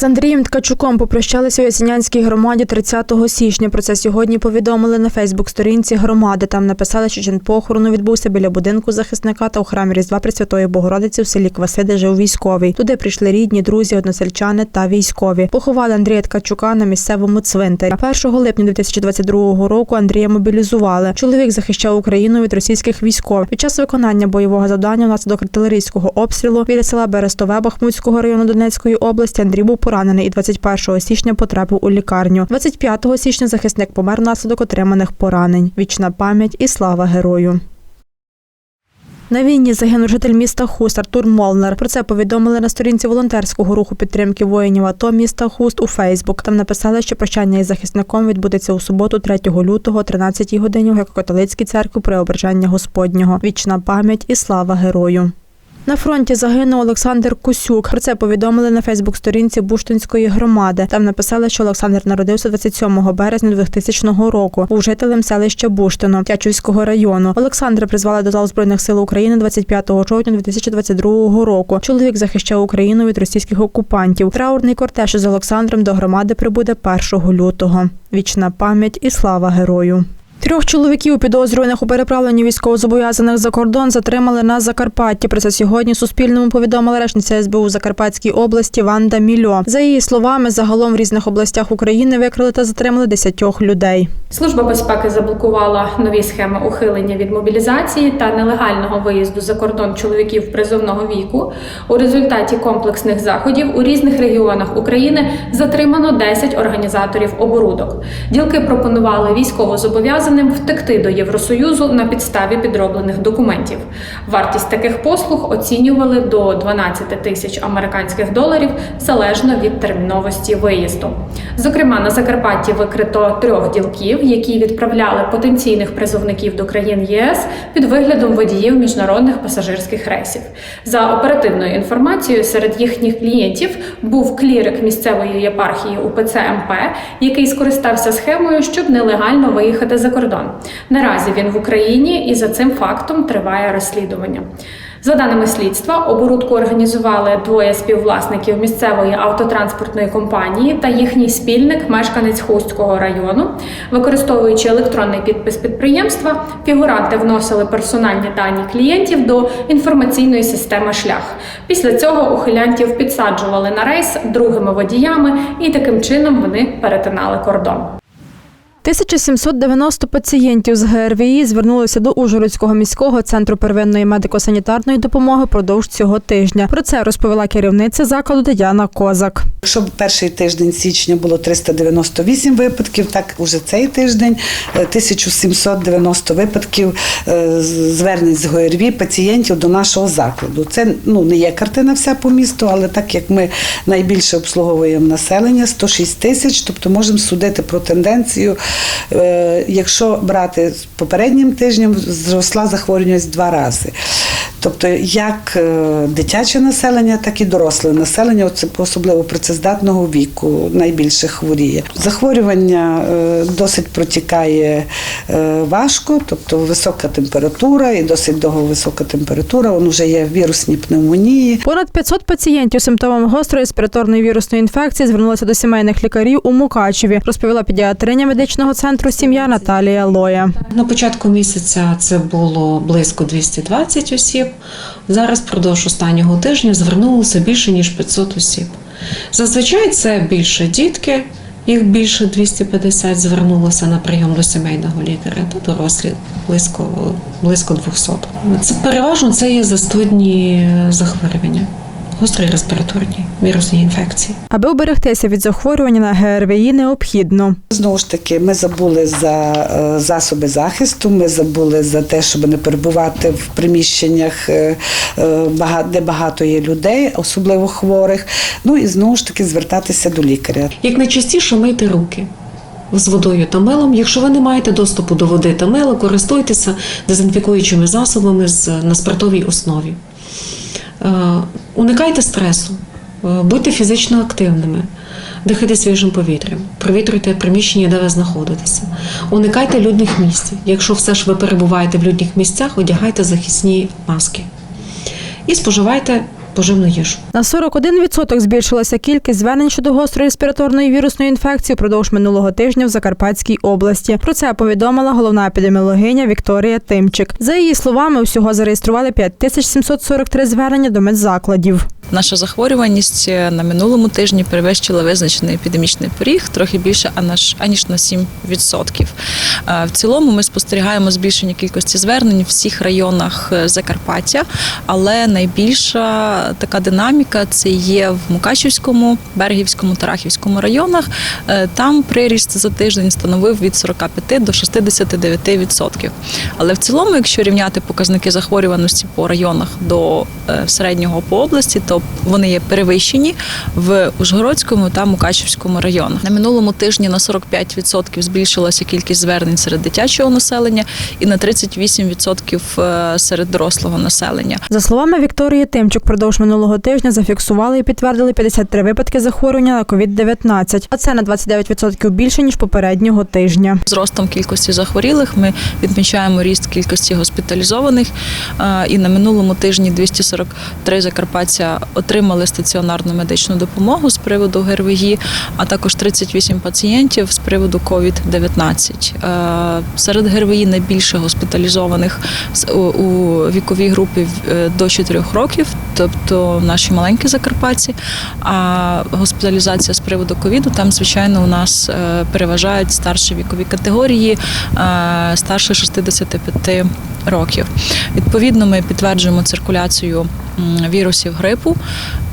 З Андрієм Ткачуком попрощалися у Ясенянській громаді 30 січня. Про це сьогодні повідомили на Фейсбук-сторінці громади. Там написали, що чин похорону відбувся біля будинку захисника та у храмі Різдва Пресвятої Богородиці в селі Кваси, де жив військовий. Туди прийшли рідні, друзі, односельчани та військові. Поховали Андрія Ткачука на місцевому цвинтарі. 1 липня 2022 року Андрія мобілізували. Чоловік захищав Україну від російських військових. Під час виконання бойового завдання внаслідок артилерійського обстрілу біля села Берестове Бахмутського району Донецької області Андрій був поранений і 21 січня потрапив у лікарню. 25 січня захисник помер внаслідок отриманих поранень. Вічна пам'ять і слава герою. На війні загинув житель міста Хуст Артур Молнер. Про це повідомили на сторінці волонтерського руху підтримки воїнів АТО міста Хуст у Фейсбук. Там написали, що прощання із захисником відбудеться у суботу, 3 лютого, о 13 годині у греко-католицькій церкві Преображення Господнього. Вічна пам'ять і слава герою. На фронті загинув Олександр Кусюк. Про це повідомили на Фейсбук-сторінці Буштинської громади. Там написали, що Олександр народився 27 березня 2000 року. Був жителем селища Буштино Тячівського району. Олександра призвали до лав збройних сил України 25 жовтня 2022 року. Чоловік захищав Україну від російських окупантів. Траурний кортеж із Олександром до громади прибуде 1 лютого. Вічна пам'ять і слава герою. Трьох чоловіків, підозрюваних у переправленні військовозобов'язаних за кордон, затримали на Закарпатті. Про це сьогодні Суспільному повідомила речниця СБУ Закарпатській області Ванда Мільо. За її словами, загалом в різних областях України викрили та затримали десятьох людей. Служба безпеки заблокувала нові схеми ухилення від мобілізації та нелегального виїзду за кордон чоловіків призовного віку. У результаті комплексних заходів у різних регіонах України затримано 10 організаторів оборудок. Ділки пропонували військовозобов'язаним втекти до Євросоюзу на підставі підроблених документів. Вартість таких послуг оцінювали до 12 тисяч американських доларів залежно від терміновості виїзду. Зокрема, на Закарпатті викрито трьох ділків, які відправляли потенційних призовників до країн ЄС під виглядом водіїв міжнародних пасажирських рейсів. За оперативною інформацією, серед їхніх клієнтів був клірик місцевої єпархії УПЦ МП, який скористався схемою, щоб нелегально виїхати за кордон. Наразі він в Україні і за цим фактом триває розслідування. За даними слідства, оборудку організували двоє співвласників місцевої автотранспортної компанії та їхній спільник, мешканець Хустського району. Використовуючи електронний підпис підприємства, фігуранти вносили персональні дані клієнтів до інформаційної системи шлях. Після цього ухилянтів підсаджували на рейс другими водіями, і таким чином вони перетинали кордон. 1790 пацієнтів з ГРВІ звернулися до Ужгородського міського центру первинної медико-санітарної допомоги продовж цього тижня. Про це розповіла керівниця закладу Тетяна Козак. Якщо перший тиждень січня було 398 випадків, так уже цей тиждень е, 1790 випадків е, звернень з ГРВІ пацієнтів до нашого закладу. Це ну не є картина вся по місту, але так як ми найбільше обслуговуємо населення 106 тисяч, тобто можемо судити про тенденцію. Е, Якщо брати з попереднім тижнем, зросла захворюваність два рази. Тобто як е, дитяче населення, так і доросле населення, оце особливо працездатного віку, найбільше хворіє. Захворювання е, досить протікає е, важко, тобто висока температура і досить довго висока температура. Воно вже є вірусні пневмонії. Понад 500 пацієнтів з симптомами гострої респіраторної вірусної інфекції звернулися до сімейних лікарів у Мукачеві, розповіла педіатриня медичного центру сім'я Наталія Лоя. На початку місяця це було близько 220 осіб. Зараз впродовж останнього тижня звернулося більше ніж 500 осіб. Зазвичай це більше дітки, їх більше 250 звернулося на прийом до сімейного лікаря, та дорослі близько, близько 200. Це переважно це є застудні захворювання, гострі респіраторні вірусні інфекції. Аби уберегтися від захворювання на ГРВІ, необхідно Знову ж таки, ми забули за е, засоби захисту, ми забули за те, щоб не перебувати в приміщеннях, е, е, де багато є людей, особливо хворих. Ну і знову ж таки звертатися до лікаря. Як найчастіше мийте руки з водою та милом. Якщо ви не маєте доступу до води та мила, користуйтеся дезінфікуючими засобами з, на спиртовій основі. Уникайте стресу, е, будьте фізично активними. Дихайте свіжим повітрям, провітрюйте приміщення, де ви знаходитеся. Уникайте людних місць. Якщо все ж ви перебуваєте в людних місцях, одягайте захисні маски і споживайте поживну їжу. На 41% збільшилася кількість звернень щодо гострої респіраторної вірусної інфекції впродовж минулого тижня в Закарпатській області. Про це повідомила головна епідеміологиня Вікторія Тимчик. За її словами, усього зареєстрували 5743 звернення до медзакладів. Наша захворюваність е, на минулому тижні перевищила визначений епідемічний поріг трохи більше аніж, на 7%. Е, В цілому ми спостерігаємо збільшення кількості звернень в всіх районах е, Закарпаття, але найбільша така динаміка це є в Мукачівському, Бергівському, Тарахівському районах. Е, Там приріст за тиждень становив від 45 до 69%. Але в цілому, якщо рівняти показники захворюваності по районах до середнього по області, то вони є перевищені в Ужгородському та Мукачівському районах. На минулому тижні на 45% збільшилася кількість звернень серед дитячого населення і на 38% е, серед дорослого населення. За словами Вікторії Тимчук, продовж минулого тижня зафіксували і підтвердили 53 випадки захворювання на COVID-19, а це на 29% більше ніж попереднього тижня. З ростом кількості захворілих ми відмічаємо ріст кількості госпіталізованих. Е, І на минулому тижні 243 закарпаття отримали стаціонарну медичну допомогу з приводу ГРВІ, а також 38 пацієнтів з приводу COVID-19. Е, Серед ГРВІ найбільше госпіталізованих у- віковій групі е, до 4 років, тобто наші маленькі закарпатці. А госпіталізація з приводу ковіду там, звичайно, у нас е, переважають старші вікові категорії, старше 65 років. Відповідно, ми підтверджуємо циркуляцію вірусів грипу.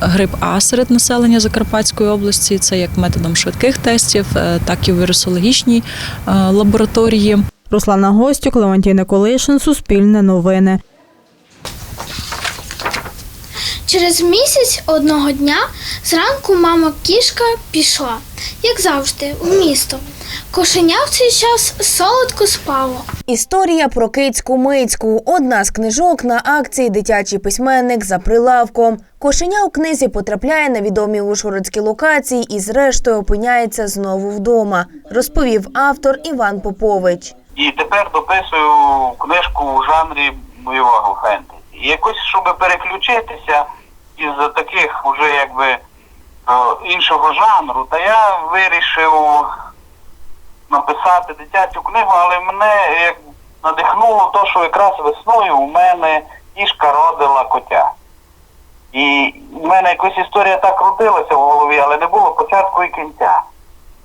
Грип А серед населення Закарпатської області це як методом швидких тестів, е, так і в вірусологічній е, лабораторії. Руслана Гостюк, Леонтій Николишин, Суспільне новини. Через місяць одного дня зранку мама кішка пішла, як завжди, в місто. Кошеня в цей час солодко спало. Історія про кицьку мицьку. Одна з книжок на акції Дитячий письменник за прилавком. Кошеня у книзі потрапляє на відомі ужгородські локації і, зрештою, опиняється знову вдома, розповів автор Іван Попович. І тепер дописую книжку у жанрі бойового фентезі. І якось, щоб переключитися із таких уже якби іншого жанру, та я вирішив написати дитячу книгу, але мене як надихнуло то, що якраз весною у мене кішка родила котя. І в мене якось історія так крутилася в голові, але не було початку і кінця.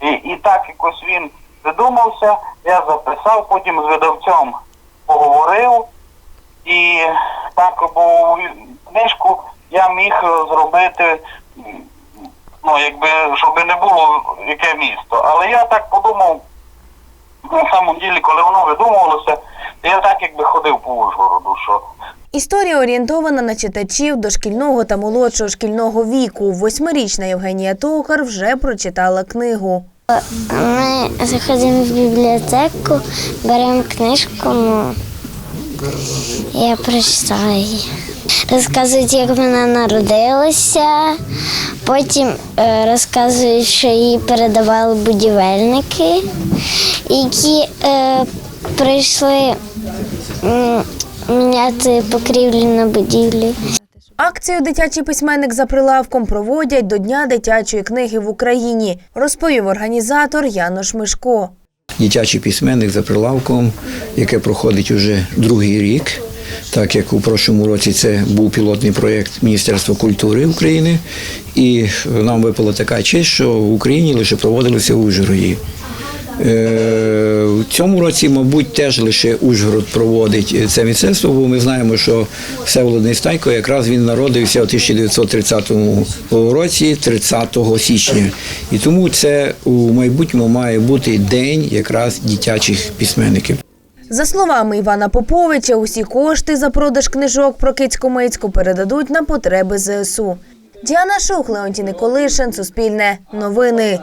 І, і так якось він придумався, я записав, потім з видавцем поговорив, і так, бо книжку я міг зробити, ну, якби, щоб не було яке місто. Але я так подумав, на самом ділі, коли воно видумувалося, я так якби ходив по Ужгороду, що Історія орієнтована на читачів дошкільного та молодшого шкільного віку. Восьмирічна Євгенія Токар вже прочитала книгу. Ми заходимо в бібліотеку, беремо книжку, ну, я прочитаю її. Розказують, як вона народилася, потім е, розказують, що її передавали будівельники, які е, прийшли міняти покрівлі на будівлі. Акцію Дитячий письменник за прилавком проводять до Дня дитячої книги в Україні, розповів організатор Янош Мишко. дитячий письменник за прилавком, яке проходить уже другий рік. Так як у прошлому році це був пілотний проєкт Міністерства культури України, і нам випала така честь, що в Україні лише проводилося в Ужгороді. Е, В цьому році, мабуть, теж лише Ужгород проводить це мистецтво, бо ми знаємо, що Всеволод Нестайко якраз він народився у 1930 році, 30 січня. І тому це у майбутньому має бути день якраз дитячих письменників. За словами Івана Поповича, усі кошти за продаж книжок про кицьку-мицьку передадуть на потреби ЗСУ. Діана Шух, Леонтій Николишин, Суспільне, Новини.